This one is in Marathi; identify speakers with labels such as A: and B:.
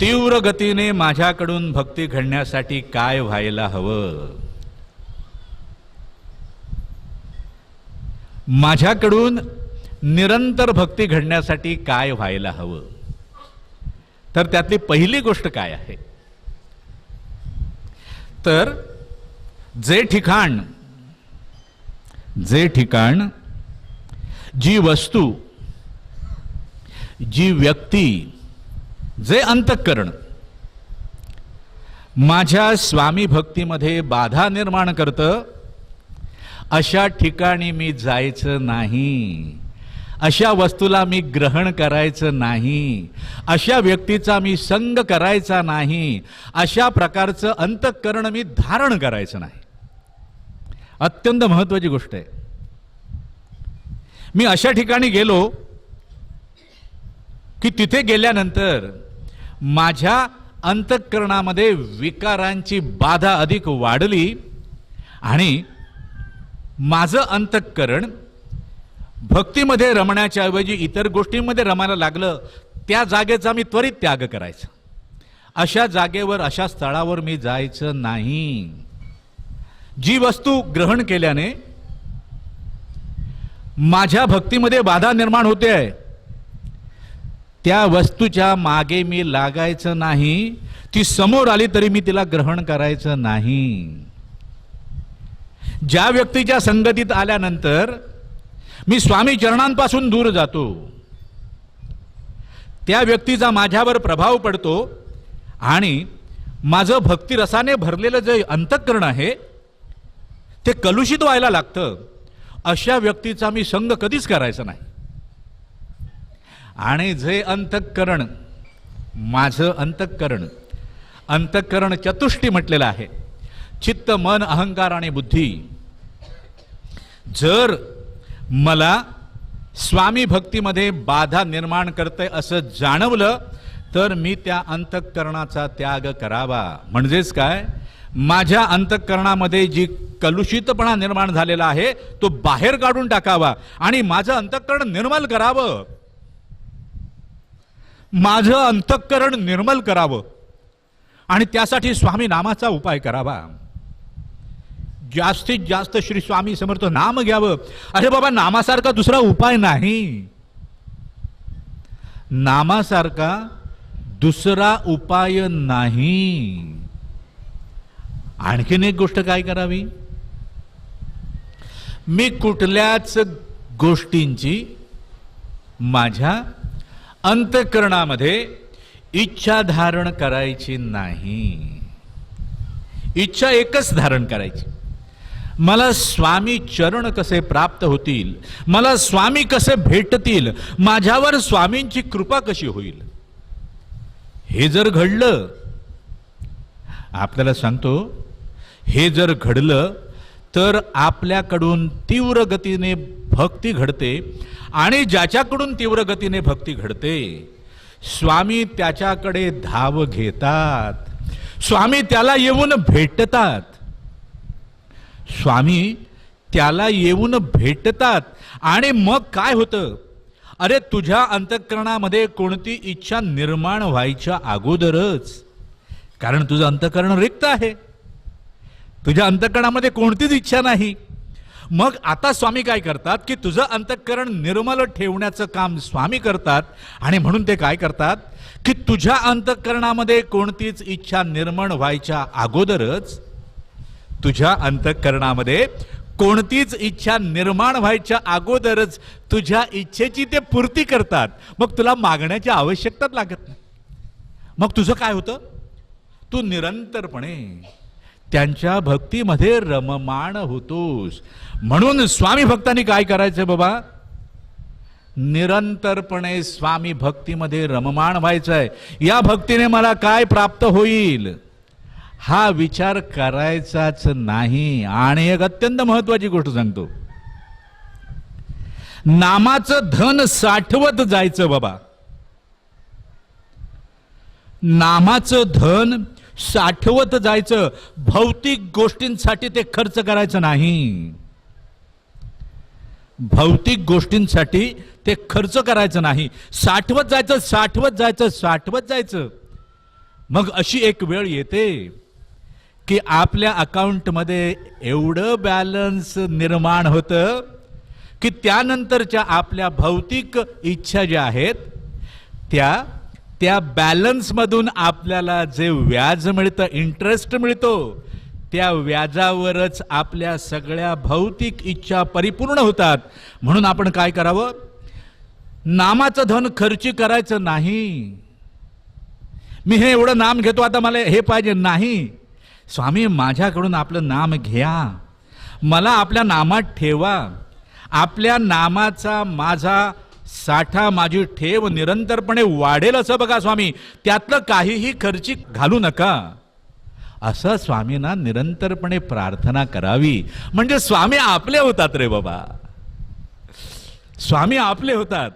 A: तीव्र गतीने माझ्याकडून भक्ती घडण्यासाठी काय व्हायला हवं? माझ्याकडून निरंतर भक्ती घडण्यासाठी काय व्हायला हवं? तर त्यातली पहिली गोष्ट काय आहे? तर जे ठिकाण जे ठिकाण जी वस्तू जी व्यक्ती जे अंतःकरण. माझ्या स्वामी भक्तीमध्ये बाधा निर्माण करतं. अशा ठिकाणी मी जायचं नाही. अशा वस्तूला मी ग्रहण करायचं नाही. अशा व्यक्तीचा मी संग करायचा नाही. अशा प्रकारचं अंतःकरण मी धारण करायचं नाही. अत्यंत महत्त्वाची गोष्ट आहे. मी अशा ठिकाणी गेलो की तिथे गेल्यानंतर माझ्या अंतःकरणामध्ये विकारांची बाधा अधिक वाढली आणि माझं अंतःकरण भक्तीमध्ये रमण्याच्या ऐवजी इतर गोष्टींमध्ये रमायला लागलं त्या जागेचा मी त्वरित त्याग करायचा. अशा जागेवर अशा स्थळावर मी जायचं नाही. जी वस्तू ग्रहण केल्याने माझ्या भक्तीमध्ये बाधा निर्माण होते आहे. त्या वस्तूच्या मागे मी लागायचं नाही ती समोर आली तरी मी तिला ग्रहण करायचं नाही. ज्या व्यक्तीच्या संगतीत आल्यानंतर मी स्वामी चरणांपासून दूर जातो. त्या व्यक्तीचा माझ्यावर प्रभाव पडतो आणि माझं भक्तिरसाने भरलेलं जे अंतःकरण आहे ते कलुषित व्हायला लागतं. अशा व्यक्तीचा मी संग कधीच करायचा नाही. आणि जे अंतःकरण माझं अंतःकरण अंतःकरण चतुष्टी म्हटलेलं आहे. चित्त मन अहंकार आणि बुद्धी. जर मला स्वामी भक्तीमध्ये बाधा निर्माण करते असं जाणवलं तर मी त्या अंतःकरणाचा त्याग करावा. म्हणजेच काय? माझ्या अंतःकरणामध्ये जी कलुषितपणा निर्माण झालेला आहे तो बाहेर काढून टाकावा आणि माझं अंतःकरण निर्मल करावं. माझं अंतःकरण निर्मल करावं. आणि त्यासाठी स्वामी नामाचा उपाय करावा. जास्तीत जास्त श्री स्वामी समर्थ नाम घ्यावं. अरे बाबा नामासारखा दुसरा उपाय नाही. नामासारखा दुसरा उपाय नाही. आणखीन एक गोष्ट काय करावी? मी कुठल्याच गोष्टींची माझ्या अंतःकरणामध्ये इच्छा धारण करायची नाही. इच्छा एकच धारण करायची. मला स्वामी चरण कसे प्राप्त होतील? मला स्वामी कसे भेटतील? माझ्यावर स्वामींची कृपा कशी होईल? हे जर घडलं आपल्याला सांगतो हे जर घडलं तर आपल्याकडून तीव्र गतीने भक्ती घडते आणि ज्याच्याकडून तीव्र गतीने भक्ती घडते स्वामी त्याच्याकडे धाव घेतात. स्वामी त्याला येऊन भेटतात. स्वामी त्याला येऊन भेटतात. आणि मग काय होतं? अरे तुझ्या अंतःकरणामध्ये कोणती इच्छा निर्माण व्हायच्या अगोदरच कारण तुझं अंतःकरण रिक्त आहे. तुझ्या अंतःकरणामध्ये कोणतीच इच्छा नाही. मग आता स्वामी काय करतात की तुझं अंतःकरण निर्मल ठेवण्याचं काम स्वामी करतात आणि म्हणून ते काय करतात? की तुझ्या अंतःकरणामध्ये कोणतीच इच्छा निर्माण व्हायच्या अगोदरच तुझ्या अंतःकरणामध्ये कोणतीच इच्छा निर्माण व्हायच्या अगोदरच तुझ्या इच्छेची ते पूर्ती करतात. मग तुला मागण्याची आवश्यकताच लागत नाही. मग तुझं काय होतं? तू निरंतरपणे त्यांच्या भक्तीमध्ये रममाण होतोस. म्हणून स्वामी भक्तांनी काय करायचं बाबा? निरंतरपणे स्वामी भक्तीमध्ये रममाण व्हायचं आहे या भक्तीने मला काय प्राप्त होईल? हा विचार करायचाच नाही. आणि एक अत्यंत महत्वाची गोष्ट सांगतो. नामाचं धन साठवत जायचं बाबा. नामाचं धन साठवत जायचं भौतिक गोष्टींसाठी ते खर्च करायचं नाही. भौतिक गोष्टींसाठी ते खर्च करायचं नाही. साठवत जायचं साठवत जायचं साठवत जायचं. मग अशी एक वेळ येते की आपल्या अकाउंटमध्ये एवढं बॅलन्स निर्माण होतं की त्यानंतरच्या आपल्या भौतिक इच्छा ज्या आहेत त्या त्या बॅलन्समधून आपल्याला जे व्याज मिळतं इंटरेस्ट मिळतो त्या व्याजावरच आपल्या सगळ्या भौतिक इच्छा परिपूर्ण होतात. म्हणून आपण काय करावं? नामाचं धन खर्ची करायचं नाही. मी हे एवढं नाम घेतो आता मला हे पाहिजे नाही. स्वामी माझ्याकडून आपलं नाम घ्या. मला आपल्या नामात ठेवा. आपल्या नामाचा माझा साठा माझी ठेव निरंतरपणे वाढेल असं बघा स्वामी. त्यातलं काहीही खर्ची घालू नका. असं स्वामींना निरंतरपणे प्रार्थना करावी. म्हणजे स्वामी आपले होतात रे बाबा. स्वामी आपले होतात.